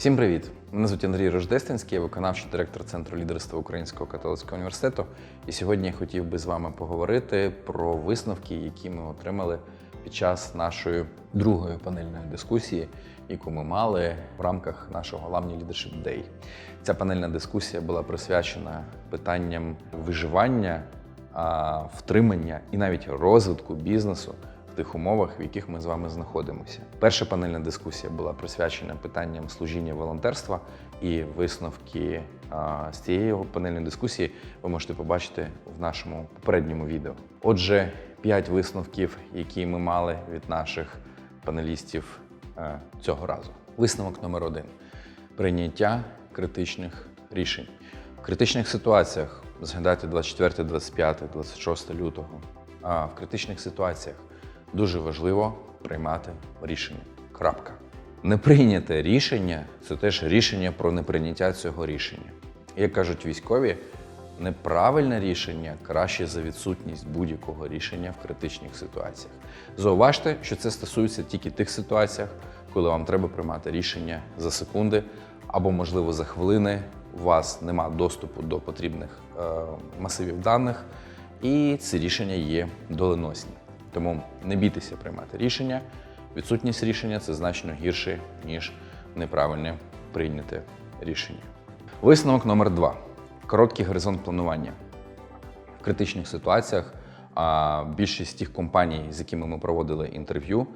Всім привіт! Мене звуть Андрій Рождественський, я виконавчий директор Центру лідерства Українського католицького університету. І сьогодні я хотів би з вами поговорити про висновки, які ми отримали під час нашої другої панельної дискусії, яку ми мали в рамках нашого Lamni Leadership Day. Ця панельна дискусія була присвячена питанням виживання, втримання і навіть розвитку бізнесу тих умовах, в яких ми з вами знаходимося. Перша панельна дискусія була присвячена питанням служіння волонтерства, і висновки з цієї панельної дискусії ви можете побачити в нашому попередньому відео. Отже, п'ять висновків, які ми мали від наших панелістів е, цього разу. Висновок номер один: прийняття критичних рішень. В критичних ситуаціях згадайте 24, 25, 26 лютого. А в критичних ситуаціях дуже важливо приймати рішення. Крапка. Неприйняте рішення це теж рішення про неприйняття цього рішення. Як кажуть військові, неправильне рішення краще за відсутність будь-якого рішення в критичних ситуаціях. Зауважте, що це стосується тільки тих ситуаціях, коли вам треба приймати рішення за секунди або, можливо, за хвилини. У вас нема доступу до потрібних е, масивів даних, і ці рішення є доленосні. Тому не бійтеся приймати рішення. Відсутність рішення це значно гірше, ніж неправильне прийняте рішення. Висновок номер два: короткий горизонт планування. В критичних ситуаціях а, більшість тих компаній, з якими ми проводили інтерв'ю,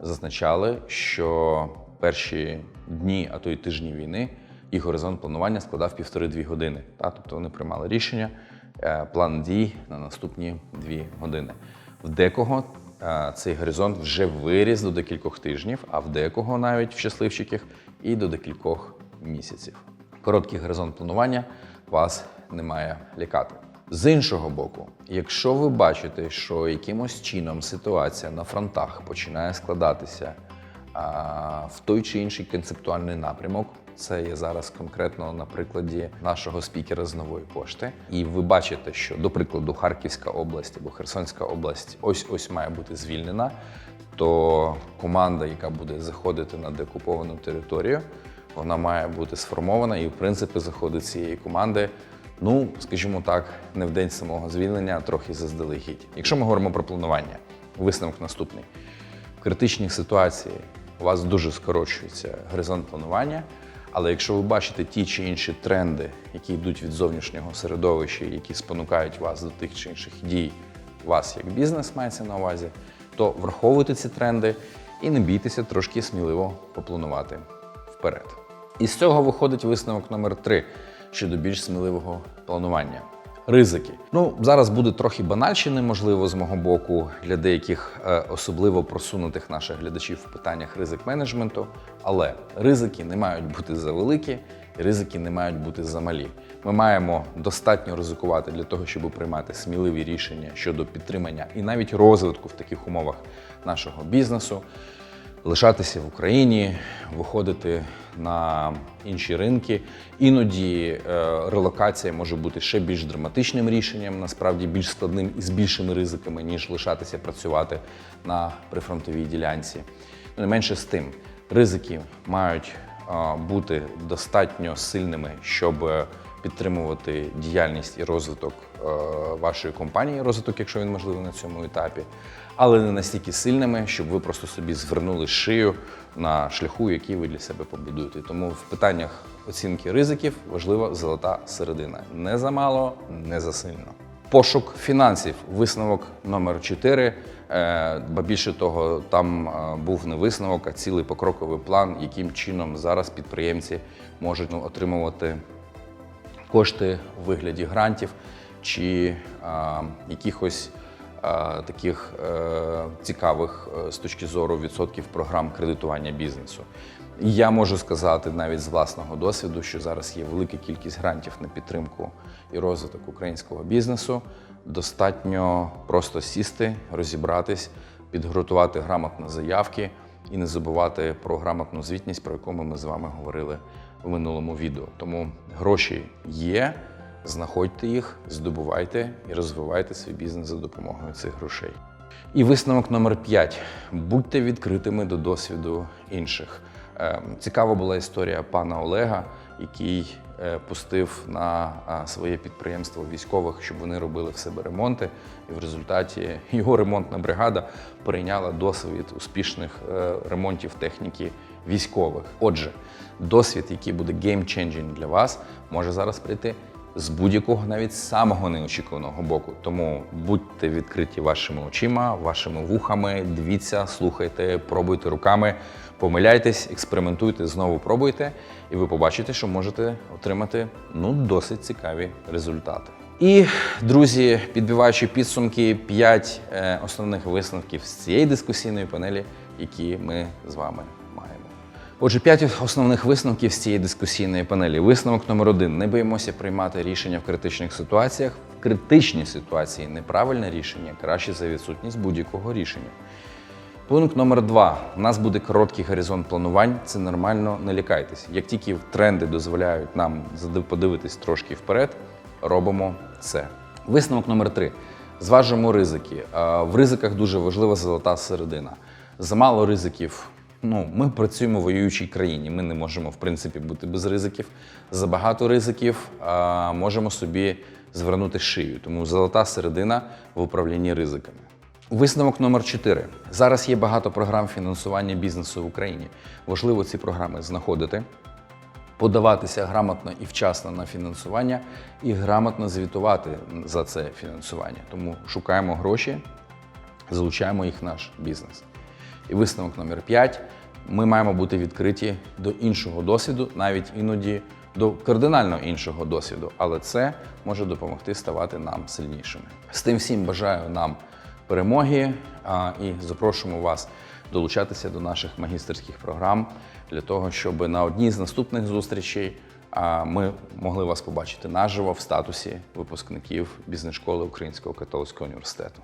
зазначали, що перші дні, а то й тижні війни, їх горизонт планування складав півтори-дві години. Тобто вони приймали рішення, е, план дій на наступні дві години. В декого цей горизонт вже виріс до декількох тижнів, а в декого навіть в щасливчиків і до декількох місяців. Короткий горизонт планування вас не має лякати. З іншого боку, якщо ви бачите, що якимось чином ситуація на фронтах починає складатися а, в той чи інший концептуальний напрямок, це є зараз конкретно на прикладі нашого спікера з нової пошти, і ви бачите, що, до прикладу, Харківська область або Херсонська область ось ось має бути звільнена, то команда, яка буде заходити на деокуповану територію, вона має бути сформована і, в принципі, заходи цієї команди. Ну, скажімо так, не в день самого звільнення, а трохи заздалегідь. Якщо ми говоримо про планування, висновок наступний. В критичній ситуації у вас дуже скорочується горизонт планування, але якщо ви бачите ті чи інші тренди, які йдуть від зовнішнього середовища, які спонукають вас до тих чи інших дій, вас як бізнес мається на увазі, то враховуйте ці тренди і не бійтеся трошки сміливо попланувати вперед. Із цього виходить висновок номер 3 щодо більш сміливого планування. Ризики. Ну, зараз буде трохи банальщини, можливо, з мого боку, для деяких е, особливо просунутих наших глядачів в питаннях ризик менеджменту. Але ризики не мають бути завеликі, ризики не мають бути замалі. Ми маємо достатньо ризикувати для того, щоб приймати сміливі рішення щодо підтримання і навіть розвитку в таких умовах нашого бізнесу лишатися в Україні, виходити на інші ринки. Іноді е, релокація може бути ще більш драматичним рішенням, насправді більш складним і з більшими ризиками, ніж лишатися працювати на прифронтовій ділянці. Ну, Не менше з тим, ризики мають е, бути достатньо сильними, щоб е, підтримувати діяльність і розвиток е, вашої компанії, розвиток, якщо він можливий на цьому етапі, але не настільки сильними, щоб ви просто собі звернули шию на шляху, який ви для себе побудуєте. Тому в питаннях оцінки ризиків важлива золота середина. Не замало, не засильно. Пошук фінансів, висновок номер 4. Е, Ба більше того, там е, був не висновок, а цілий покроковий план, яким чином зараз підприємці можуть ну, отримувати кошти у вигляді грантів чи а, якихось а, таких е, цікавих е, з точки зору відсотків програм кредитування бізнесу. І я можу сказати навіть з власного досвіду, що зараз є велика кількість грантів на підтримку і розвиток українського бізнесу. Достатньо просто сісти, розібратись, підготувати грамотно заявки і не забувати про грамотну звітність, про яку ми з вами говорили в минулому відео. Тому гроші є, знаходьте їх, здобувайте і розвивайте свій бізнес за допомогою цих грошей. І висновок номер 5. Будьте відкритими до досвіду інших. Е, Цікава була історія пана Олега, який пустив на своє підприємство військових, щоб вони робили в себе ремонти. І в результаті його ремонтна бригада прийняла досвід успішних е, ремонтів техніки військових. Отже, досвід, який буде геймченджінг для вас, може зараз прийти з будь-якого, навіть самого неочікуваного боку. Тому будьте відкриті вашими очима, вашими вухами, дивіться, слухайте, пробуйте руками, помиляйтесь, експериментуйте, знову пробуйте, і ви побачите, що можете отримати ну досить цікаві результати. І, друзі, підбиваючи підсумки, 5 основних висновків з цієї дискусійної панелі, які ми з вами. Отже, п'ять основних висновків з цієї дискусійної панелі. Висновок номер один: не боїмося приймати рішення в критичних ситуаціях. В критичній ситуації неправильне рішення краще за відсутність будь-якого рішення. Пункт номер два. У нас буде короткий горизонт планувань. Це нормально, не лякайтесь. Як тільки тренди дозволяють нам подивитись трошки вперед, робимо це. Висновок номер три. Зважуємо ризики. В ризиках дуже важлива золота середина. Замало ризиків. Ну, ми працюємо в воюючій країні. Ми не можемо, в принципі, бути без ризиків. Забагато ризиків а, можемо собі звернути шию. Тому золота середина в управлінні ризиками. Висновок номер 4. Зараз є багато програм фінансування бізнесу в Україні. Важливо ці програми знаходити, подаватися грамотно і вчасно на фінансування і грамотно звітувати за це фінансування. Тому шукаємо гроші, залучаємо їх в наш бізнес. І висновок номер 5. Ми маємо бути відкриті до іншого досвіду, навіть іноді до кардинально іншого досвіду, але це може допомогти ставати нам сильнішими. З тим всім бажаю нам перемоги і запрошуємо вас долучатися до наших магістерських програм для того, щоб на одній з наступних зустрічей ми могли вас побачити наживо в статусі випускників бізнес-школи Українського католицького університету.